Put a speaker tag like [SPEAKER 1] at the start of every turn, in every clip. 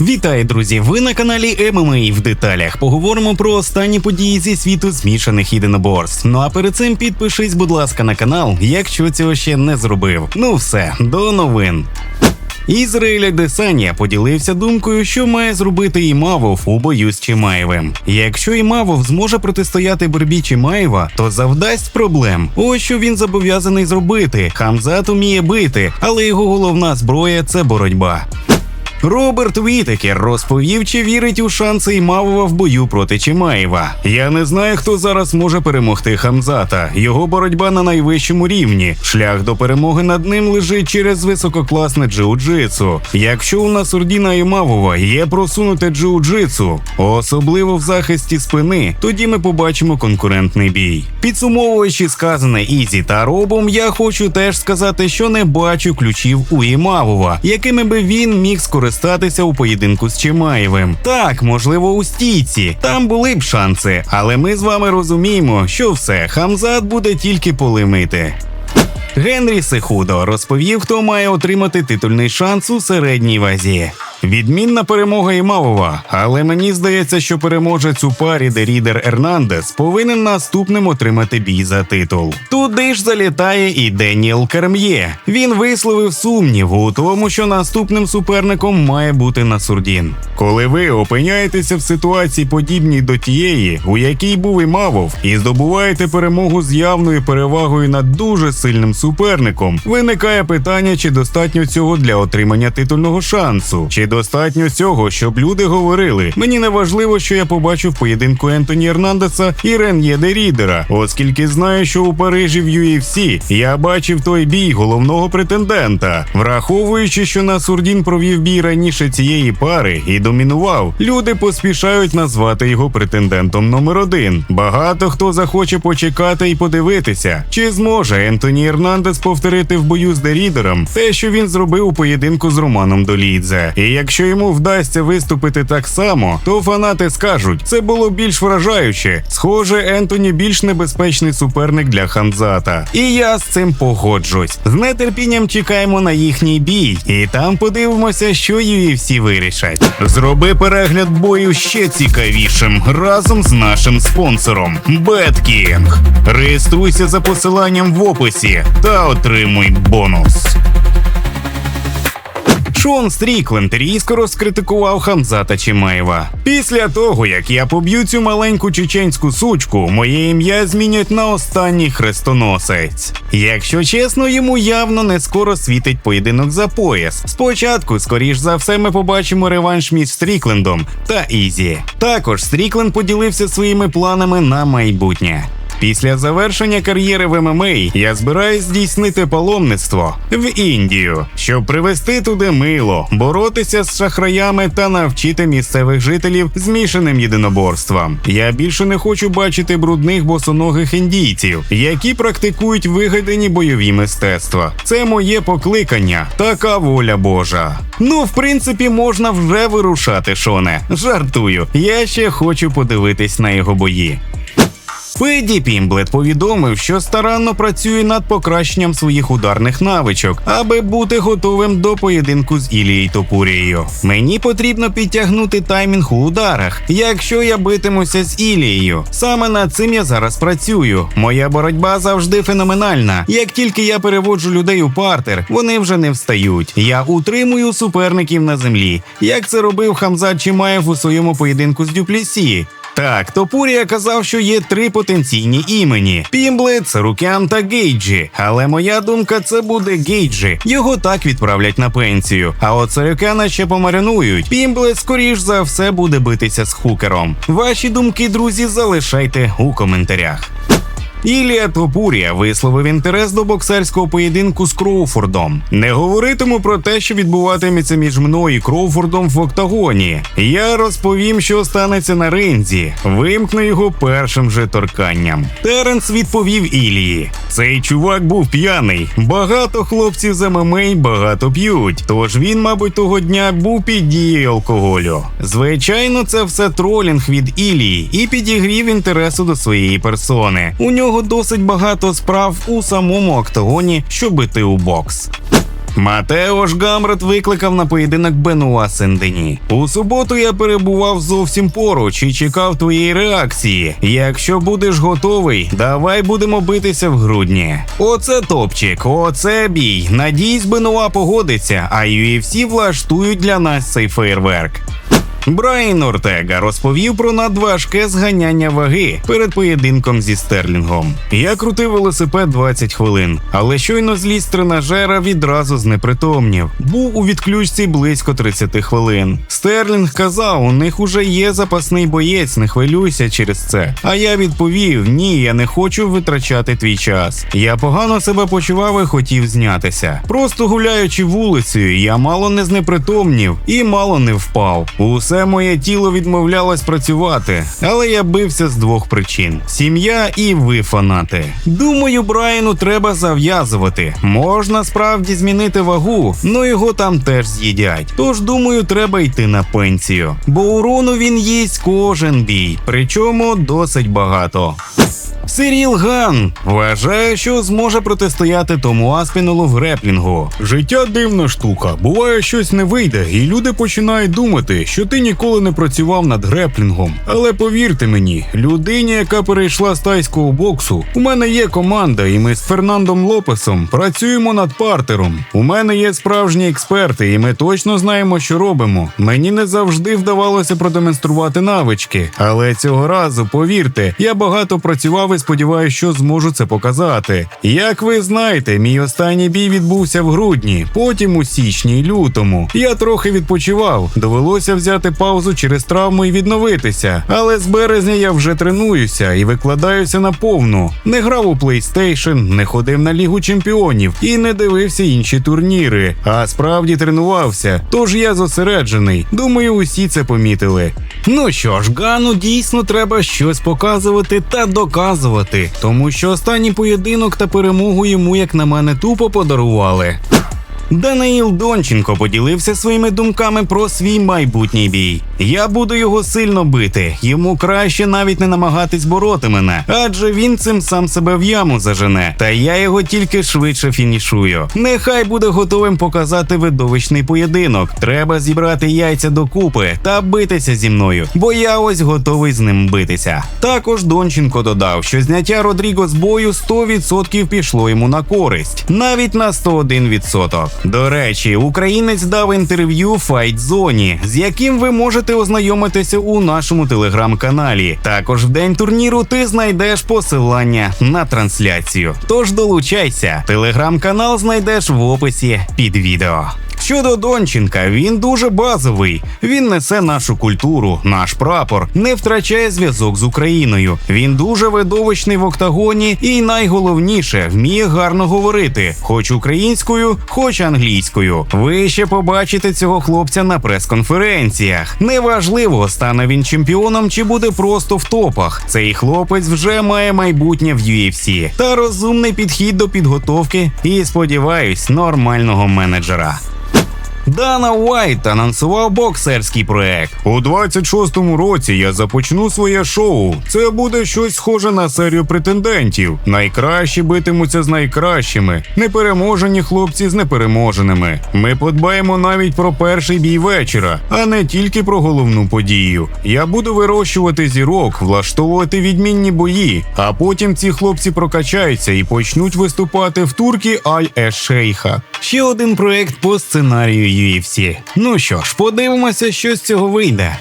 [SPEAKER 1] Вітаю, друзі! Ви на каналі ММА в деталях. Поговоримо про останні події зі світу змішаних єдиноборств. Ну а перед цим підпишись, будь ласка, на канал, якщо цього ще не зробив. Ну все, до новин. Ізраїля Десанія поділився думкою, що має зробити Імавов у бою з Чимаєвим. Якщо Імавов зможе протистояти боротьбі Чимаєва, то завдасть проблем. Ось що він зобов'язаний зробити. Хамзат уміє бити, але його головна зброя це боротьба. Роберт Вітекер розповів, чи вірить у шанси Імавова в бою проти Чимаєва. Я не знаю, хто зараз може перемогти Хамзата. Його боротьба на найвищому рівні. Шлях до перемоги над ним лежить через висококласне джиу-джитсу. Якщо у нас Урдіна Імавова є просунуте джиу-джитсу, особливо в захисті спини, тоді ми побачимо конкурентний бій. Підсумовуючи сказане Ізі та Робом, я хочу теж сказати, що не бачу ключів у Імавова, якими би він міг скористатися скористатися у поєдинку з Чимаєвим. Так, можливо, у стійці. Там були б шанси, але ми з вами розуміємо, що все, Хамзат буде тільки полимити. Генрі Сехудо розповів, хто має отримати титульний шанс у середній вазі. Відмінна перемога Імавова, але мені здається, що переможець у парі, де Рідер Ернандес повинен наступним отримати бій за титул. Туди ж залітає і Деніел Керм'є. Він висловив сумнів у тому, що наступним суперником має бути Насурдін. Коли ви опиняєтеся в ситуації подібній до тієї, у якій був Імавов, і здобуваєте перемогу з явною перевагою над дуже сильним суперником, виникає питання, чи достатньо цього для отримання титульного шансу. Чи достатньо цього, щоб люди говорили. Мені не важливо, що я побачив поєдинку Ентоні Ернандеса і Рен'є де Рідера, оскільки знаю, що у Парижі в UFC я бачив той бій головного претендента, враховуючи, що Насурдін провів бій раніше цієї пари і домінував. Люди поспішають назвати його претендентом номер один. Багато хто захоче почекати і подивитися, чи зможе Ентоні Ернандес повторити в бою з Дерідером те, що він зробив у поєдинку з Романом Долідзе. І якщо йому вдасться виступити так само, то фанати скажуть, це було більш вражаюче. Схоже, Ентоні більш небезпечний суперник для Ханзата. І я з цим погоджусь. З нетерпінням чекаємо на їхній бій, і там подивимося, що UFC вирішать. Зроби перегляд бою ще цікавішим разом з нашим спонсором BetKing. Реєструйся за посиланням в описі та отримуй бонус. Шон Стрікленд різко розкритикував Хамзата Чимаєва. Після того, як я поб'ю цю маленьку чеченську сучку, моє ім'я змінять на останній хрестоносець. Якщо чесно, йому явно не скоро світить поєдинок за пояс. Спочатку, скоріш за все, ми побачимо реванш між Стріклендом та Ізі. Також Стрікленд поділився своїми планами на майбутнє. Після завершення кар'єри в ММА я збираюсь здійснити паломництво в Індію, щоб привезти туди мило, боротися з шахраями та навчити місцевих жителів змішаним єдиноборствам. Я більше не хочу бачити брудних босоногих індійців, які практикують вигадані бойові мистецтва. Це моє покликання, така воля Божа. Ну, в принципі, можна вже вирушати, Шоне. Жартую. Я ще хочу подивитись на його бої. Феді Пімблет повідомив, що старанно працює над покращенням своїх ударних навичок, аби бути готовим до поєдинку з Ілією Топурією. Мені потрібно підтягнути таймінг у ударах, якщо я битимуся з Ілією. Саме над цим я зараз працюю. Моя боротьба завжди феноменальна. Як тільки я переводжу людей у партер, вони вже не встають. Я утримую суперників на землі, як це робив Хамзат Чимаєв у своєму поєдинку з Дюплісі. Так, Топурія казав, що є три потенційні імені: Пімблет, Царукян та Гейджі. Але моя думка, це буде Гейджі. Його так відправлять на пенсію. А от Сарукяна ще помаринують. Пімблет, скоріш за все, буде битися з хукером. Ваші думки, друзі, залишайте у коментарях. Ілія Топурія висловив інтерес до боксерського поєдинку з Кроуфордом. Не говоритиму про те, що відбуватиметься між мною і Кроуфордом в октагоні. Я розповім, що станеться на ринзі. Вимкну його першим же торканням. Теренс відповів Ілії: цей чувак був п'яний. Багато хлопців з ММА багато п'ють. Тож він, мабуть, того дня був під дією алкоголю. Звичайно, це все тролінг від Ілії і підігрів інтересу до своєї персони. У нього нього досить багато справ у самому октагоні, щоб бити у бокс. Матеош Гамрет викликав на поєдинок Бенуа Сендені. У суботу я перебував зовсім поруч і чекав твоєї реакції. Якщо будеш готовий, давай будемо битися в грудні. Оце топчик, оце бій. Надіюсь, Бенуа погодиться, а UFC влаштують для нас цей фейерверк. Брайан Ортега розповів про надважке зганяння ваги перед поєдинком зі Стерлінгом. Я крутив велосипед 20 хвилин, але щойно зліз тренажера відразу знепритомнів. Був у відключці близько 30 хвилин. Стерлінг казав, у них уже є запасний боєць, не хвилюйся через це. А я відповів: ні, я не хочу витрачати твій час. Я погано себе почував і хотів знятися. Просто гуляючи вулицею, я мало не знепритомнів і мало не впав. Усе моє тіло відмовлялось працювати, але я бився з двох причин: сім'я і ви фанати. Думаю, Брайану треба зав'язувати. Можна справді змінити вагу, але його там теж з'їдять. Тож думаю, треба йти на пенсію. Бо урону він їсть кожен бій, причому досить багато. Сиріл Ган вважає, що зможе протистояти тому Аспінолу в греплінгу.
[SPEAKER 2] Життя дивна штука. Буває, щось не вийде, і люди починають думати, що ти ніколи не працював над греплінгом. Але повірте мені, людині, яка перейшла з тайського боксу, у мене є команда, і ми з Фернандом Лопесом працюємо над партером. У мене є справжні експерти, і ми точно знаємо, що робимо. Мені не завжди вдавалося продемонструвати навички, але цього разу, повірте, я багато працював і сподіваюся, що зможу це показати. Як ви знаєте, мій останній бій відбувся в грудні, потім у січні й лютому. Я трохи відпочивав. Довелося взяти паузу через травму і відновитися. Але з березня я вже тренуюся і викладаюся на повну. Не грав у PlayStation, не ходив на Лігу чемпіонів і не дивився інші турніри. А справді тренувався. Тож я зосереджений. Думаю, усі це помітили.
[SPEAKER 1] Ну що ж, Гану дійсно треба щось показувати та доказувати, тому що останній поєдинок та перемогу йому, як на мене, тупо подарували. Даниїл Донченко поділився своїми думками про свій майбутній бій. Я буду його сильно бити. Йому краще навіть не намагатись бороти мене, адже він цим сам себе в яму зажене. Та я його тільки швидше фінішую. Нехай буде готовим показати видовищний поєдинок. Треба зібрати яйця докупи та битися зі мною, бо я ось готовий з ним битися. Також Донченко додав, що зняття Родріго з бою 100% пішло йому на користь, навіть на 101%. До речі, українець дав інтерв'ю Fight Zone, з яким ви можете ознайомитися у нашому телеграм-каналі. Також в день турніру ти знайдеш посилання на трансляцію. Тож долучайся, телеграм-канал знайдеш в описі під відео. Щодо Донченка, він дуже базовий. Він несе нашу культуру, наш прапор, не втрачає зв'язок з Україною. Він дуже видовищний в октагоні і найголовніше вміє гарно говорити, хоч українською, хоч англійською. Ви ще побачите цього хлопця на прес-конференціях. Неважливо, стане він чемпіоном чи буде просто в топах. Цей хлопець вже має майбутнє в UFC та розумний підхід до підготовки і, сподіваюсь, нормального менеджера. Дана Уайт анонсував боксерський проект.
[SPEAKER 2] У 26-му році я започну своє шоу. Це буде щось схоже на серію претендентів. Найкращі битимуться з найкращими, непереможені хлопці з непереможеними. Ми подбаємо навіть про перший бій вечора, а не тільки про головну подію. Я буду вирощувати зірок, влаштовувати відмінні бої, а потім ці хлопці прокачаються і почнуть виступати в туркі Аль Еш Шейха.
[SPEAKER 1] Ще один проект по сценарію UFC. Ну що ж, подивимося, що з цього вийде.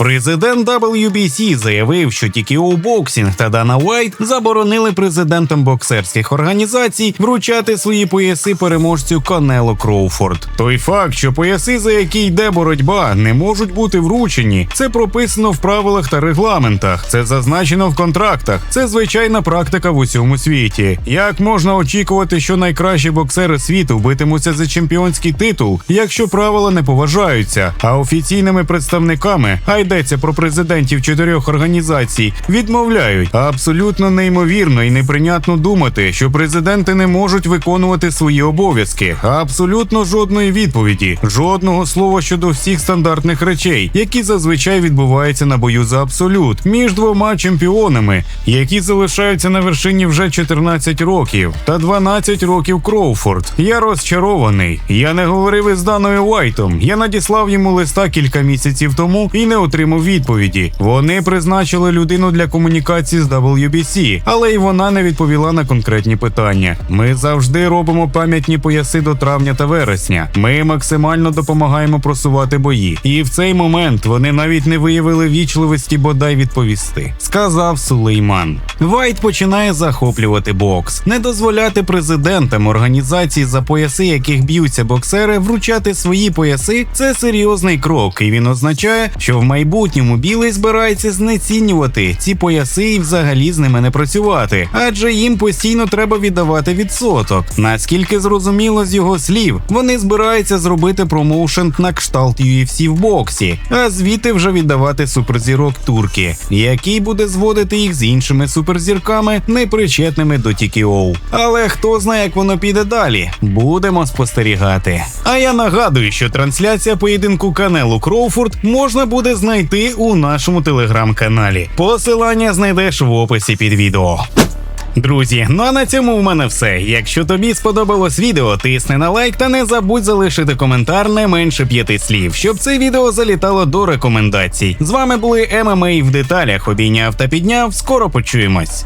[SPEAKER 1] Президент WBC заявив, що TKO Boxing та Дана Уайт заборонили президентам боксерських організацій вручати свої пояси переможцю Канело Кроуфорд.
[SPEAKER 2] Той факт, що пояси, за які йде боротьба, не можуть бути вручені, це прописано в правилах та регламентах. Це зазначено в контрактах. Це звичайна практика в усьому світі. Як можна очікувати, що найкращі боксери світу битимуться за чемпіонський титул, якщо правила не поважаються, а офіційними представниками йдеться про президентів чотирьох організацій, відмовляють. Абсолютно неймовірно і неприйнятно думати, що президенти не можуть виконувати свої обов'язки. Абсолютно жодної відповіді, жодного слова щодо всіх стандартних речей, які зазвичай відбуваються на бою за абсолют між двома чемпіонами, які залишаються на вершині вже 14 років та 12 років Кроуфорд. Я розчарований. Я не говорив із Даною Уайтом. Я надіслав йому листа кілька місяців тому і не отримав відповіді. Вони призначили людину для комунікації з WBC, але й вона не відповіла на конкретні питання. Ми завжди робимо пам'ятні пояси до травня та вересня. Ми максимально допомагаємо просувати бої. І в цей момент вони навіть не виявили вічливості бодай відповісти. Сказав Сулейман.
[SPEAKER 1] Вайт починає захоплювати бокс, не дозволяти президентам організацій, за пояси яких б'ються боксери, вручати свої пояси це серйозний крок, і він означає, що в майбутньому білий збирається знецінювати ці пояси і взагалі з ними не працювати, адже їм постійно треба віддавати відсоток. Наскільки зрозуміло з його слів, вони збираються зробити промоушен на кшталт UFC в боксі, а звідти вже віддавати суперзірок турки, який буде зводити їх з іншими суперзірками, непричетними до TKO. Але хто знає, як воно піде далі? Будемо спостерігати. А я нагадую, що трансляція поєдинку Канелу Кроуфорд можна буде знайти у нашому телеграм-каналі. Посилання знайдеш в описі під відео. Друзі, ну а на цьому в мене все. Якщо тобі сподобалось відео, тисни на лайк та не забудь залишити коментар не менше п'яти слів, щоб це відео залітало до рекомендацій. З вами були ММА в деталях. Обійняв та підняв. Скоро почуємось.